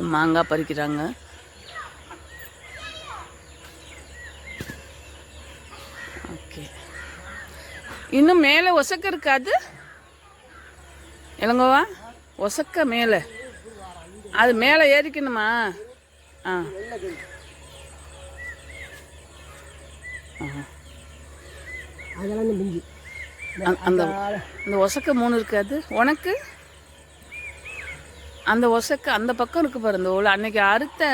மாங்காய் பறிக்கிறாங்க. ஓகே. இன்னும் மேலே ஒசக்க இருக்காது? இளங்கோவா? ஒசக்க மேலே. அது மேலே ஏறிக்கணுமா? ஆ. அந்த அந்த ஒசக்க மூணு இருக்காது. உனக்கு? அந்த ஒசக்க அந்த பக்கம் இருக்கு பாரு இந்த ஓலை. அன்னைக்கு அறுத்த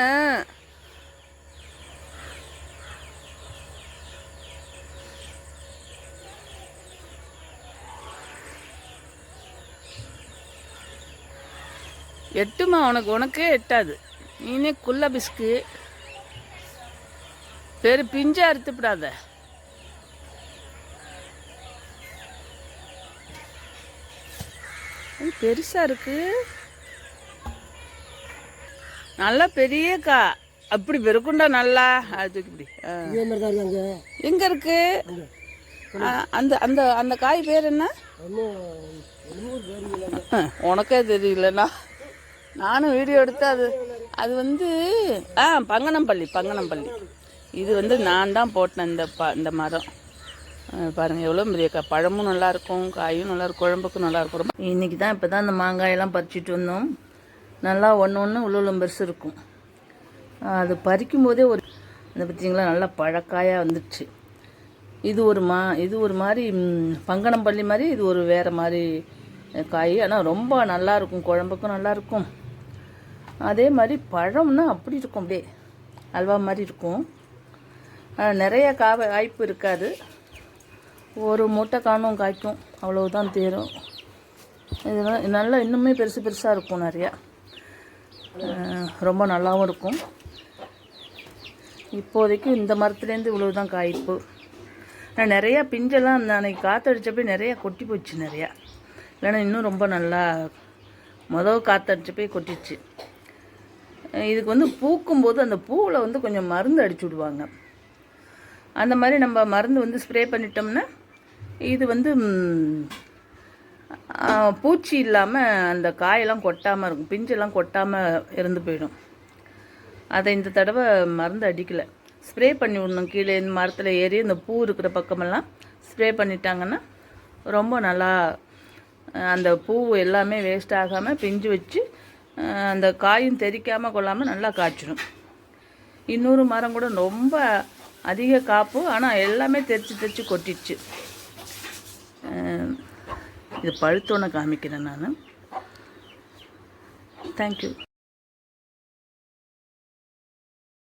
எட்டுமா? உனக்கு உனக்கே எட்டாது. நீனே குள்ள பிஸ்கு. பெரு பிஞ்சா அறுத்துப்படாத. இது பெருசா இருக்கு. நல்லா பெரிய கா அப்படி பெருக்குண்டா நல்லா. அது இப்படி எங்க இருக்கு? அந்த அந்த அந்த காய் பேர் என்ன? உனக்கே தெரியலண்ணா நானும் வீடியோ எடுத்து அது அது வந்து ஆ பங்கனம்பள்ளி பங்கனம்பள்ளி. இது வந்து நான் தான் போட்டேன் இந்த ப இந்த மரம். ஆ, பாருங்க எவ்வளோ பெரிய கா பழமும் நல்லா இருக்கும் காயும் நல்லா இருக்கும் குழம்புக்கும் நல்லா இருக்கும். ரொம்ப இன்னைக்கு தான் இப்போ தான் இந்த மாங்காயெல்லாம் பறிச்சிட்டு வந்தோம். நல்லா ஒன்று ஒன்று உள்ள பெருசு இருக்கும். அது பறிக்கும் போதே ஒரு இந்த பார்த்திங்களா நல்லா பழக்காயாக வந்துடுச்சு. இது ஒரு மா இது ஒரு மாதிரி பங்கனம் பள்ளி மாதிரி இது ஒரு வேறு மாதிரி காய். ஆனால் ரொம்ப நல்லா இருக்கும் குழம்புக்கும் நல்லாயிருக்கும் அதே மாதிரி பழம்னா அப்படி இருக்கும் அப்படியே அல்வா மாதிரி இருக்கும். நிறைய காய் காய்ப்பு இருக்காது. ஒரு மூட்டை காணும் காய்க்கும் அவ்வளவுதான் தேரும். இதெல்லாம் நல்லா இன்னுமே பெருசு பெருசாக இருக்கும் நிறையா. ரொம்ப நல்லாவும் இருக்கும். இப்போதைக்கு இந்த மரத்துலேருந்து இவ்வளவு தான் காய்ப்பு. நான் நிறையா பிஞ்செல்லாம் அன்னைக்கு காற்றடிச்சப்போ நிறையா கொட்டி போச்சு நிறையா. இல்லைன்னா இன்னும் ரொம்ப நல்லா மொதல் காற்றடிச்சப்போ கொட்டிச்சு. இதுக்கு வந்து பூக்கும்போது அந்த பூவில் வந்து கொஞ்சம் மருந்து அடிச்சு விடுவாங்க. அந்த மாதிரி நம்ம மருந்து வந்து ஸ்ப்ரே பண்ணிட்டோம்னா இது வந்து பூச்சி இல்லாமல் அந்த காயெல்லாம் கொட்டாமல் இருக்கும். பிஞ்செல்லாம் கொட்டாமல் இறந்து போயிடும். அதை இந்த தடவை மருந்து அடிக்கலை. ஸ்ப்ரே பண்ணி விடணும். கீழே இந்த மரத்தில் ஏறி இந்த பூ இருக்கிற பக்கமெல்லாம் ஸ்ப்ரே பண்ணிட்டாங்கன்னா ரொம்ப நல்லா அந்த பூ எல்லாமே வேஸ்ட் ஆகாமல் பிஞ்சு வச்சு அந்த காயும் தெறிக்காமல் கொள்ளாமல் நல்லா காய்ச்சிடும். இன்னொரு மரம் கூட ரொம்ப அதிக காப்பு ஆனால் எல்லாமே தெரிச்சு தெரிச்சு கொட்டிடுச்சு. இது பழுத்தோன்னு காமிக்கிறேன் நான். தேங்க்யூ